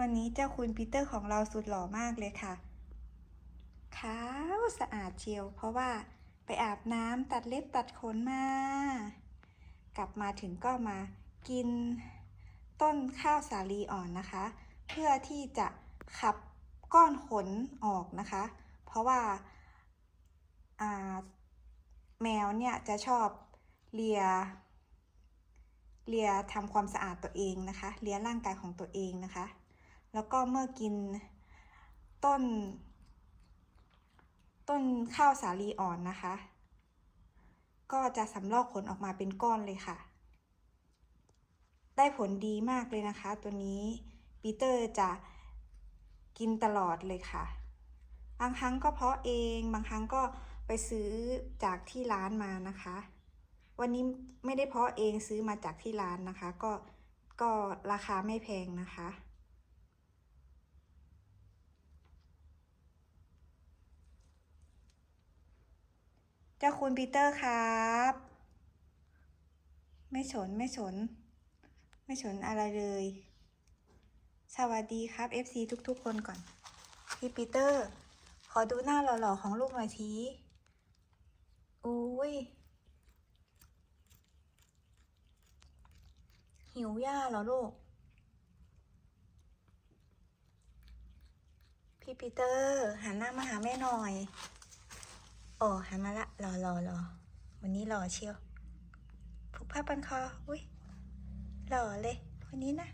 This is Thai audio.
วันนี้เจ้าคุณปีเตอร์ของเราสุดหล่อมากเลยค่ะ ขาวสะอาดเชียว เพราะว่าไปอาบน้ำตัดเล็บตัดขนมา กลับมาถึงก็มากินต้นข้าวสาลีอ่อนนะคะ เพื่อที่จะขับก้อนขนออกนะคะ เพราะว่าอ่าแมวเนี่ยจะชอบเลีย เลียทำความสะอาดตัวเองนะคะ เลียร่างกายของตัวเองนะคะ แล้วก็เมื่อกินต้น ต้นข้าวสาลีอ่อนนะคะ ก็จะสำลอกขนออกมาเป็นก้อนเลยค่ะ ได้ผลดีมากเลยนะคะ ตัวนี้ปีเตอร์จะกินตลอดเลยค่ะ บางครั้งก็เพาะเองบางครั้งก็ไปซื้อจากที่ร้านมานะคะ วันนี้ไม่ได้เพาะเองซื้อมาจากที่ร้านนะคะ ก็ก็ราคาไม่แพงนะคะ จ้าคุณปีเตอร์ครับ ไม่สนไม่สน ไม่สนอะไรเลย สวัสดีครับ FC ทุกๆคนก่อน พี่ปีเตอร์ ขอดูหน้าหล่อๆของลูกหน่อยทีอุ้ย หิวหญ้าเหรอลูก พี่ปีเตอร์หันหน้ามาหาแม่หน่อย โอ้หันมาละรอรอรอวันนี้รอเชียวผูกผ้าปันคอ อุ้ยหล่อเลย วันนี้นะ